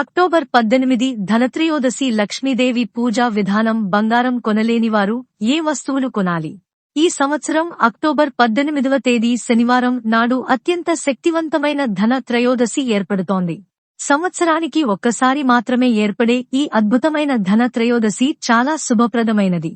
October పద్దెనిమిది ధనత్రయోదశి లక్ష్మీదేవి పూజా విధానం బంగారం కొనలేనివారు ఏ వస్తువులు కొనాలి? ఈ సంవత్సరం అక్టోబర్ పద్దెనిమిదవ తేదీ శనివారం నాడు అత్యంత శక్తివంతమైన ధన త్రయోదశి ఏర్పడుతోంది. సంవత్సరానికి ఒక్కసారి మాత్రమే ఏర్పడే ఈ అద్భుతమైన ధన త్రయోదశి చాలా శుభప్రదమైనది.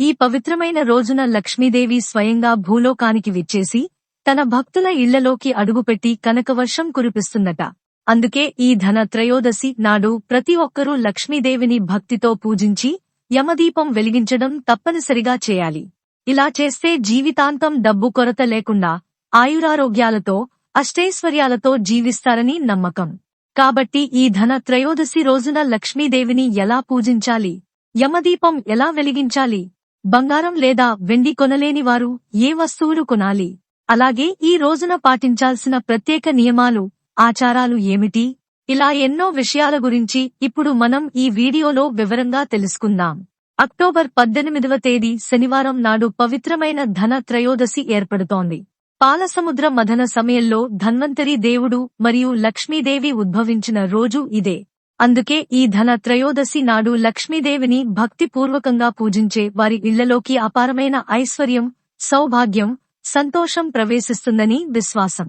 ఈ పవిత్రమైన రోజున లక్ష్మీదేవి స్వయంగా భూలోకానికి విచ్చేసి తన భక్తుల ఇళ్ళలోకి అడుగుపెట్టి కనకవర్షం కురిపిస్తుందట అందుకే ఈ ధన త్రయోదశి నాడు ప్రతి ఒక్కరూ లక్ష్మీదేవిని భక్తితో పూజించి యమదీపం వెలిగించడం తప్పనిసరిగా చేయాలి. ఇలా చేస్తే జీవితాంతం డబ్బు కొరత లేకుండా ఆయురారోగ్యాలతో అష్టైశ్వర్యాలతో జీవిస్తారని నమ్మకం. కాబట్టి ఈ ధన త్రయోదశి రోజున లక్ష్మీదేవిని ఎలా పూజించాలి? యమదీపం ఎలా వెలిగించాలి? బంగారం లేదా వెండి కొనలేని వారు ఏ వస్తువులు కొనాలి? అలాగే ఈ రోజున పాటించాల్సిన ప్రత్యేక నియమాలు ఆచారాలు ఏమిటి? ఇలా ఎన్నో విషయాల గురించి ఇప్పుడు మనం ఈ వీడియోలో వివరంగా తెలుసుకుందాం. అక్టోబర్ పద్దెనిమిదవ తేదీ శనివారం నాడు పవిత్రమైన ధన త్రయోదశి ఏర్పడుతోంది. పాలసముద్ర మథన సమయంలో ధన్వంతరి దేవుడు మరియు లక్ష్మీదేవి ఉద్భవించిన రోజు ఇదే. అందుకే ఈ ధన త్రయోదశి నాడు లక్ష్మీదేవిని భక్తిపూర్వకంగా పూజించే వారి ఇళ్ళలోకి అపారమైన ఐశ్వర్యం సౌభాగ్యం సంతోషం ప్రవేశిస్తుందని విశ్వాసం.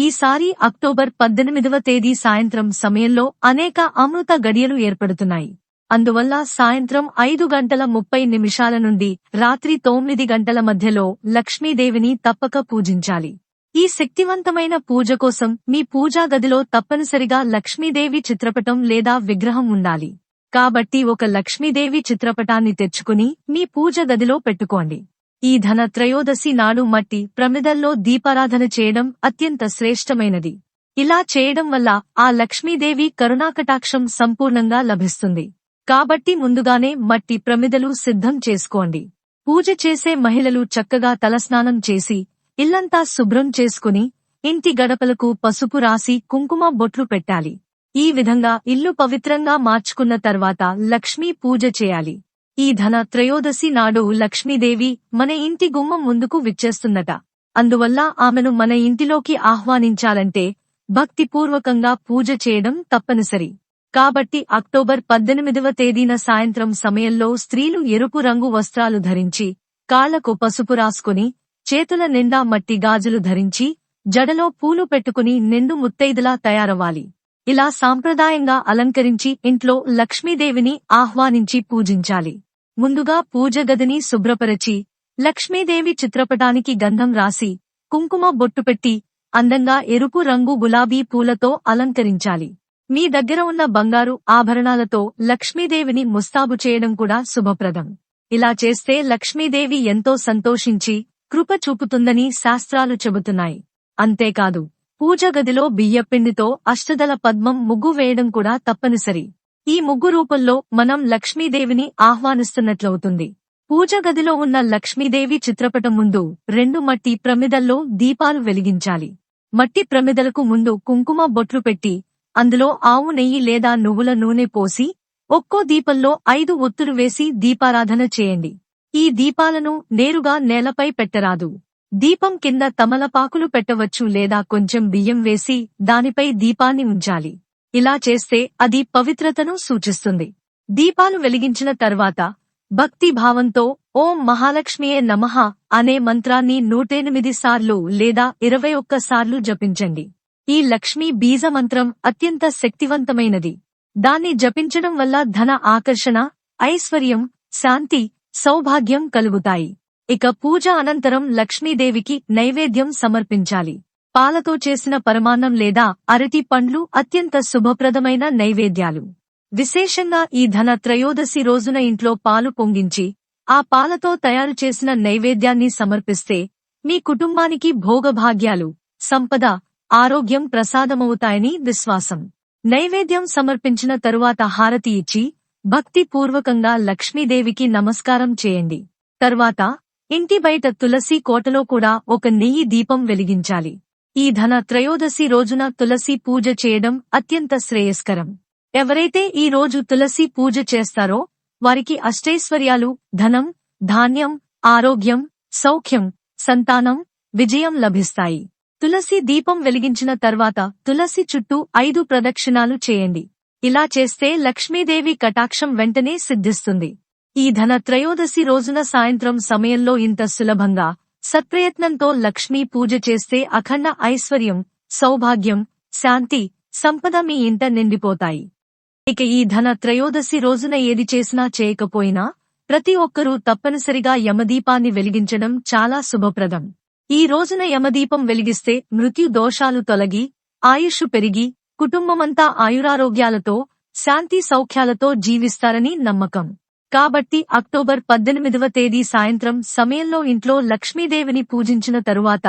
ఈసారి అక్టోబర్ పద్దెనిమిదవ తేదీ సాయంత్రం సమయంలో అనేక అమృత గడియలు ఏర్పడుతున్నాయి. అందువల్ల సాయంత్రం ఐదు గంటల ముప్పై నిమిషాల నుండి రాత్రి తొమ్మిది గంటల మధ్యలో లక్ష్మీదేవిని తప్పక పూజించాలి. ఈ శక్తివంతమైన పూజ కోసం మీ పూజా గదిలో తప్పనిసరిగా లక్ష్మీదేవి చిత్రపటం లేదా విగ్రహం ఉండాలి. కాబట్టి ఒక లక్ష్మీదేవి చిత్రపటాన్ని తెచ్చుకుని మీ పూజ గదిలో పెట్టుకోండి. ఈ ధన త్రయోదశి నాడు మట్టి ప్రమిదల్లో దీపారాధన చేయడం అత్యంత శ్రేష్టమైనది. ఇలా చేయడం వల్ల ఆ లక్ష్మీదేవి కరుణాకటాక్షం సంపూర్ణంగా లభిస్తుంది. కాబట్టి ముందుగానే మట్టి ప్రమిదలు సిద్ధం చేసుకోండి. పూజ చేసే మహిళలు చక్కగా తలస్నానం చేసి ఇల్లంతా శుభ్రం చేసుకుని ఇంటి గడపలకు పసుపు రాసి కుంకుమ బొట్లు పెట్టాలి. ఈ విధంగా ఇల్లు పవిత్రంగా మార్చుకున్న తర్వాత లక్ష్మీ పూజ చేయాలి. ఈ ధన త్రయోదశి నాడు లక్ష్మీదేవి మన ఇంటి గుమ్మం ముందుకు విచ్చేస్తుందట అందువల్ల ఆమెను మన ఇంటిలోకి ఆహ్వానించాలంటే భక్తిపూర్వకంగా పూజ చేయడం తప్పనిసరి. కాబట్టి అక్టోబర్ పద్దెనిమిదవ తేదీన సాయంత్రం సమయంలో స్త్రీలు ఎరుపు రంగు వస్త్రాలు ధరించి కాళ్ళకు పసుపు రాసుకుని చేతుల నిండా మట్టి గాజులు ధరించి జడలో పూలు పెట్టుకుని నిండు ముత్తైదులా తయారవ్వాలి. ఇలా సాంప్రదాయంగా అలంకరించి ఇంట్లో లక్ష్మీదేవిని ఆహ్వానించి పూజించాలి. ముందుగా పూజగదిని శుభ్రపరచి లక్ష్మీదేవి చిత్రపటానికి గంధం రాసి కుంకుమ బొట్టు పెట్టి అందంగా ఎరుపు రంగు గులాబీ పూలతో అలంకరించాలి. మీ దగ్గర ఉన్న బంగారు ఆభరణాలతో లక్ష్మీదేవిని ముస్తాబు చేయడం కూడా శుభప్రదం. ఇలా చేస్తే లక్ష్మీదేవి ఎంతో సంతోషించి కృప చూపుతుందని శాస్త్రాలు చెబుతున్నాయి. అంతేకాదు పూజ గదిలో బియ్యపిండితో అష్టదల పద్మం ముగ్గు వేయడం కూడా తప్పనిసరి. ఈ ముగ్గు రూపంలో మనం లక్ష్మీదేవిని ఆహ్వానిస్తున్నట్లవుతుంది. పూజ గదిలో ఉన్న లక్ష్మీదేవి చిత్రపటం ముందు రెండు మట్టి ప్రమిదల్లో దీపాలు వెలిగించాలి. మట్టి ప్రమిదలకు ముందు కుంకుమ బొట్లు పెట్టి అందులో ఆవు నెయ్యి లేదా నువ్వుల నూనె పోసి ఒక్కో దీపంలో ఐదు ఒత్తులు వేసి దీపారాధన చేయండి. ఈ దీపాలను నేరుగా నేలపై పెట్టరాదు. దీపం కింద తమలపాకులు పెట్టవచ్చు లేదా కొంచెం బియ్యం వేసి దానిపై దీపాన్ని ఉంచాలి. ఇలా చేస్తే అది పవిత్రతను సూచిస్తుంది. దీపాలు వెలిగించిన తర్వాత భక్తి భావంతో ఓం మహాలక్ష్మియే నమః అనే మంత్రాన్ని నూటెనిమిది సార్లు లేదా ఇరవై ఒక్క సార్లు జపించండి. ఈ లక్ష్మీ బీజ మంత్రం అత్యంత శక్తివంతమైనది. దాన్ని జపించడం వల్ల ధన ఆకర్షణ ఐశ్వర్యం శాంతి సౌభాగ్యం కలుగుతాయి. ఇక పూజ అనంతరం లక్ష్మీదేవికి నైవేద్యం సమర్పించాలి. పాలతో చేసిన పరమాన్నం లేదా అరటి పండ్లు అత్యంత శుభప్రదమైన నైవేద్యాలు. విశేషంగా ఈ ధన త్రయోదశి రోజున ఇంట్లో పాలు పొంగించి ఆ పాలతో తయారు చేసిన నైవేద్యాన్ని సమర్పిస్తే మీ కుటుంబానికి భోగభాగ్యాలు సంపద ఆరోగ్యం ప్రసాదమవుతాయని విశ్వాసం. నైవేద్యం సమర్పించిన తరువాత హారతి ఇచ్చి భక్తిపూర్వకంగా లక్ష్మీదేవికి నమస్కారం చేయండి. తర్వాత ఇంటి బయట తులసి కోటలో కూడా ఒక నెయ్యి దీపం వెలిగించాలి. ఈ ధన త్రయోదశి రోజున తులసి పూజ చేయడం అత్యంత శ్రేయస్కరం. ఎవరైతే ఈ రోజు తులసి పూజ చేస్తారో వారికి అష్టైశ్వర్యాలు ధనం ధాన్యం ఆరోగ్యం సౌఖ్యం సంతానం విజయం లభిస్తాయి. తులసి దీపం వెలిగించిన తర్వాత తులసి చుట్టూ ఐదు ప్రదక్షిణాలు చేయండి. ఇలా చేస్తే లక్ష్మీదేవి కటాక్షం వెంటనే సిద్ధిస్తుంది. ఈ ధన త్రయోదశి రోజున సాయంత్రం సమయంలో ఇంత సులభంగా సత్ప్రయత్నంతో లక్ష్మీ పూజ చేస్తే అఖండ ఐశ్వర్యం సౌభాగ్యం శాంతి సంపద మీ ఇంట నిండిపోతాయి. ఇక ఈ ధన త్రయోదశి రోజున ఏది చేసినా చేయకపోయినా ప్రతి ఒక్కరూ తప్పనిసరిగా యమదీపాన్ని వెలిగించడం చాలా శుభప్రదం. ఈ రోజున యమదీపం వెలిగిస్తే మృత్యు దోషాలు తొలగి ఆయుష్ పెరిగి కుటుంబమంతా ఆయురారోగ్యాలతో శాంతి సౌఖ్యాలతో జీవిస్తారని నమ్మకం. కాబట్టి అక్టోబర్ పద్దెనిమిదవ తేదీ సాయంత్రం సమయంలో ఇంట్లో లక్ష్మీదేవిని పూజించిన తరువాత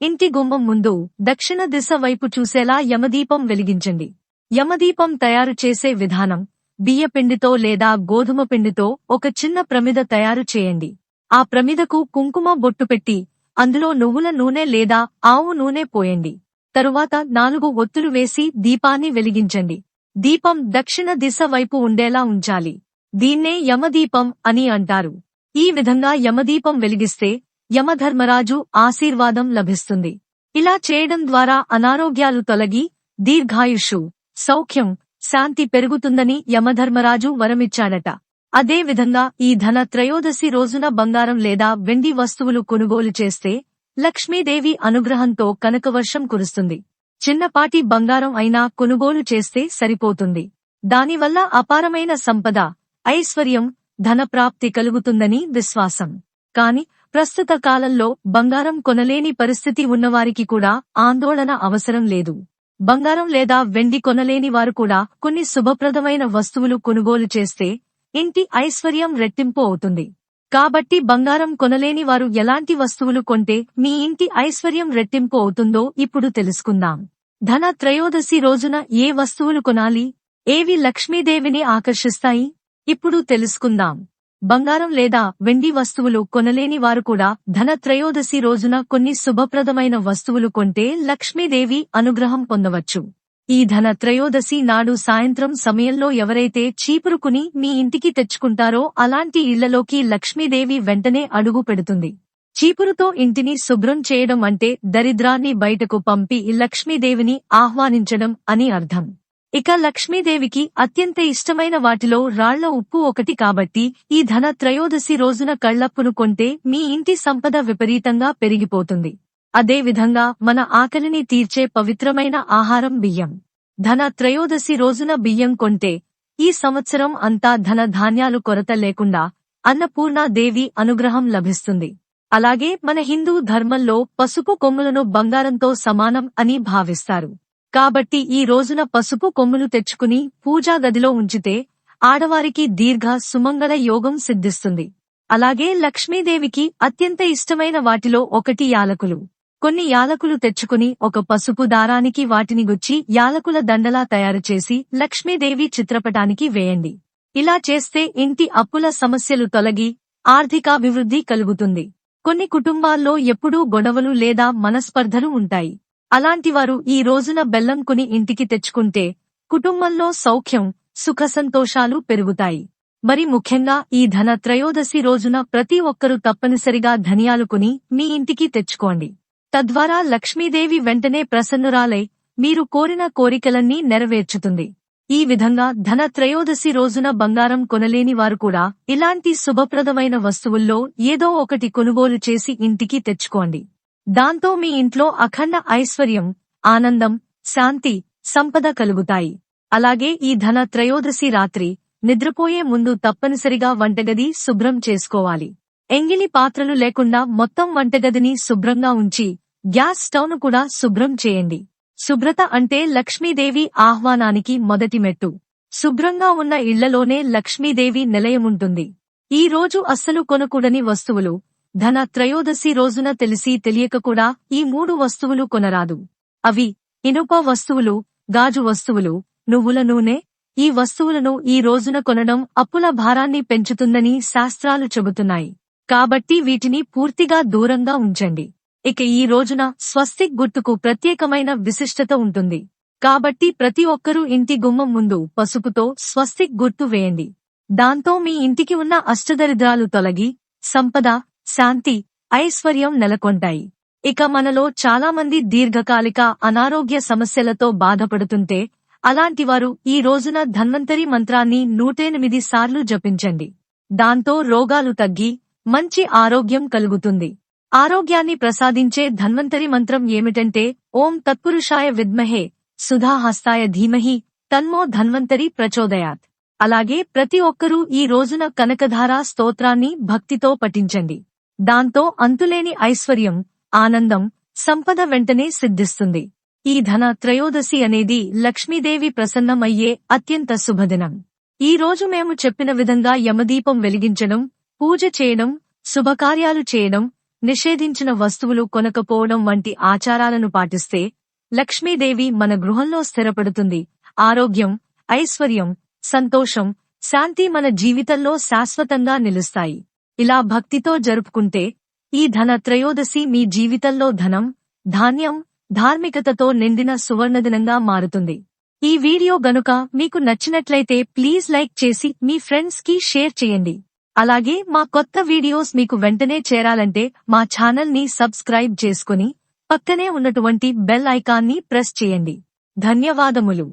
ఇంటి గుమ్మం ముందు దక్షిణ దిశ వైపు చూసేలా యమదీపం వెలిగించండి. యమదీపం తయారు చేసే విధానం బియ్యపిండితో లేదా గోధుమ పిండితో ఒక చిన్న ప్రమిద తయారు చేయండి. ఆ ప్రమిదకు కుంకుమ బొట్టు పెట్టి అందులో నువ్వుల నూనె లేదా ఆవు నూనె పోయండి. తరువాత నాలుగు ఒత్తులు వేసి దీపాన్ని వెలిగించండి. దీపం దక్షిణ దిశ వైపు ఉండేలా ఉంచాలి. దీన్నే యమదీపం అని అంటారు. ఈ విధంగా యమదీపం వెలిగిస్తే యమధర్మరాజు ఆశీర్వాదం లభిస్తుంది. ఇలా చేయడం ద్వారా అనారోగ్యాలు తొలగి దీర్ఘాయుషు సౌఖ్యం శాంతి పెరుగుతుందని యమధర్మరాజు వరమిచ్చాడట. అదే విధంగా ఈ ధన త్రయోదశి రోజున బంగారం లేదా వెండి వస్తువులు కొనుగోలు చేస్తే లక్ష్మీదేవి అనుగ్రహంతో కనకవర్షం కురుస్తుంది. చిన్నపాటి బంగారం అయినా కొనుగోలు చేస్తే సరిపోతుంది. దానివల్ల అపారమైన సంపద ఐశ్వర్యం ధనప్రాప్తి కలుగుతుందని విశ్వాసం. కాని ప్రస్తుత కాలంలో బంగారం కొనలేని పరిస్థితి ఉన్నవారికి కూడా ఆందోళన అవసరం లేదు. బంగారం లేదా వెండి కొనలేని వారు కూడా కొన్ని శుభప్రదమైన వస్తువులు కొనుగోలు చేస్తే ఇంటి ఐశ్వర్యం రెట్టింపు అవుతుంది. కాబట్టి బంగారం కొనలేని వారు ఎలాంటి వస్తువులు కొంటే మీ ఇంటి ఐశ్వర్యం రెట్టింపు అవుతుందో ఇప్పుడు తెలుసుకుందాం. ధన త్రయోదశి రోజున ఏ వస్తువులు కొనాలి? ఏవి లక్ష్మీదేవిని ఆకర్షిస్తాయి? ఇప్పుడు తెలుసుకుందాం. బంగారం లేదా వెండి వస్తువులు కొనలేని వారు కూడా ధన త్రయోదశి రోజున కొన్ని శుభప్రదమైన వస్తువులు కొంటే లక్ష్మీదేవి అనుగ్రహం పొందవచ్చు. ఈ ధన త్రయోదశి నాడు సాయంత్రం సమయంలో ఎవరైతే చీపురుకుని మీ ఇంటికి తెచ్చుకుంటారో అలాంటి ఇళ్ళలోకి లక్ష్మీదేవి వెంటనే అడుగు పెడుతుంది. చీపురుతో ఇంటిని శుభ్రం చేయడం అంటే దరిద్రాన్ని బయటకు పంపి లక్ష్మీదేవిని ఆహ్వానించడం అని అర్థం. ఇక లక్ష్మీదేవికి అత్యంత ఇష్టమైన వాటిలో రాళ్ళ ఉప్పు ఒకటి కాబట్టి ఈ ధన త్రయోదశి రోజున కళ్ళప్పును కొంటే మీ ఇంటి సంపద విపరీతంగా పెరిగిపోతుంది. అదేవిధంగా మన ఆకలిని తీర్చే పవిత్రమైన ఆహారం బియ్యం. ధన త్రయోదశి రోజున బియ్యం కొంటే ఈ సంవత్సరం అంతా ధన ధాన్యాలు కొరత లేకుండా అన్నపూర్ణాదేవి అనుగ్రహం లభిస్తుంది. అలాగే మన హిందూ ధర్మంలో పసుపు కొమ్ములను బంగారంతో సమానం అని భావిస్తారు. కాబట్టి ఈ రోజున పసుపు కొమ్ములు తెచ్చుకుని పూజా గదిలో ఉంచితే ఆడవారికి దీర్ఘ సుమంగళ యోగం సిద్ధిస్తుంది. అలాగే లక్ష్మీదేవికి అత్యంత ఇష్టమైన వాటిలో ఒకటి యాలకులు. కొన్ని యాలకులు తెచ్చుకుని ఒక పసుపు దారానికి వాటిని గుచ్చి యాలకుల దండలా తయారు చేసి లక్ష్మీదేవి చిత్రపటానికి వేయండి. ఇలా చేస్తే ఇంటి అప్పుల సమస్యలు తొలగి ఆర్థికాభివృద్ధి కలుగుతుంది. కొన్ని కుటుంబాల్లో ఎప్పుడూ గొడవలు లేదా మనస్పర్ధలు ఉంటాయి. అలాంటివారు ఈ రోజున బెల్లం కొని ఇంటికి తెచ్చుకుంటే కుటుంబంలో సౌఖ్యం సుఖసంతోషాలు పెరుగుతాయి. మరి ముఖ్యంగా ఈ ధన త్రయోదశి రోజున ప్రతి ఒక్కరూ తప్పనిసరిగా ధనియాలు కొని మీ ఇంటికి తెచ్చుకోండి. తద్వారా లక్ష్మీదేవి వెంటనే ప్రసన్నురాలై మీరు కోరిన కోరికలన్నీ నెరవేర్చుతుంది. ఈ విధంగా ధన త్రయోదశి రోజున బంగారం కొనలేని వారు కూడా ఇలాంటి శుభప్రదమైన వస్తువుల్లో ఏదో ఒకటి కొనుగోలు చేసి ఇంటికి తెచ్చుకోండి. దాంతో మీ ఇంట్లో అఖండ ఐశ్వర్యం ఆనందం శాంతి సంపద కలుగుతాయి. అలాగే ఈ ధన త్రయోదశి రాత్రి నిద్రపోయే ముందు తప్పనిసరిగా వంటగది శుభ్రం చేసుకోవాలి. ఎంగిలి పాత్రలు లేకుండా మొత్తం వంటగదిని శుభ్రంగా ఉంచి గ్యాస్ స్టవ్ను కూడా శుభ్రం చేయండి. శుభ్రత అంటే లక్ష్మీదేవి ఆహ్వానానికి మొదటి మెట్టు. శుభ్రంగా ఉన్న ఇళ్ళలోనే లక్ష్మీదేవి నిలయముంటుంది. ఈ రోజు అస్సలు కొనకూడని వస్తువులు ధన త్రయోదశి రోజున తెలిసి తెలియక కూడా ఈ మూడు వస్తువులు కొనరాదు. అవి ఇనుప వస్తువులు గాజు వస్తువులు నువ్వుల నూనె. ఈ వస్తువులను ఈ రోజున కొనడం అప్పుల భారాన్ని పెంచుతుందని శాస్త్రాలు చెబుతున్నాయి. కాబట్టి వీటిని పూర్తిగా దూరంగా ఉంచండి. ఇక ఈ రోజున స్వస్తిక్ గుర్తుకు ప్రత్యేకమైన విశిష్టత ఉంటుంది. కాబట్టి ప్రతి ఒక్కరూ ఇంటి గుమ్మం ముందు పసుపుతో స్వస్తిక్ గుర్తు వేయండి. దాంతో మీ ఇంటికి ఉన్న అష్టదరిద్రాలు తొలగి సంపద శాంతి ఐశ్వర్యం నెలకొంటాయి. ఇక మనలో చాలామంది దీర్ఘకాలిక అనారోగ్య సమస్యలతో బాధపడుతుంటే అలాంటివారు ఈ రోజున ధన్వంతరి మంత్రాన్ని నూటెనిమిది సార్లు జపించండి. దాంతో రోగాలు తగ్గి మంచి ఆరోగ్యం కలుగుతుంది. ఆరోగ్యాన్ని ప్రసాదించే ధన్వంతరి మంత్రం ఏమిటంటే ఓం తత్పురుషాయ విద్మహే సుధాహస్తాయ ధీమహి తన్మో ధన్వంతరి ప్రచోదయాత్. అలాగే ప్రతి ఒక్కరూ ఈ రోజున కనకధారా స్తోత్రాన్ని భక్తితో పఠించండి. దాంతో అంతులేని ఐశ్వర్యం ఆనందం సంపద వెంటనే సిద్ధిస్తుంది. ఈ ధన త్రయోదశి అనేది లక్ష్మీదేవి ప్రసన్నమయ్యే అత్యంత శుభదినం. ఈ రోజు మేము చెప్పిన విధంగా యమదీపం వెలిగించడం పూజ చేయడం శుభకార్యాలు చేయడం నిషేధించిన వస్తువులు కొనకపోవడం వంటి ఆచారాలను పాటిస్తే లక్ష్మీదేవి మన గృహంలో స్థిరపడుతుంది. ఆరోగ్యం ఐశ్వర్యం సంతోషం శాంతి మన జీవితంలో శాశ్వతంగా నిలుస్తాయి. ఇలా భక్తితో జరుపుకుంటే ఈ ధన త్రయోదశి మీ జీవితంలో ధనం ధాన్యం ధార్మికతతో నిండిన సువర్ణదినంగా మారుతుంది. ఈ వీడియో గనుక మీకు నచ్చినట్లయితే ప్లీజ్ లైక్ చేసి మీ ఫ్రెండ్స్కి షేర్ చేయండి. అలాగే మా కొత్త వీడియోస్ మీకు వెంటనే చేరాలంటే మా ఛానల్ని సబ్స్క్రైబ్ చేసుకుని పక్కనే ఉన్నటువంటి బెల్ ఐకాన్ని ప్రెస్ చేయండి. ధన్యవాదములు.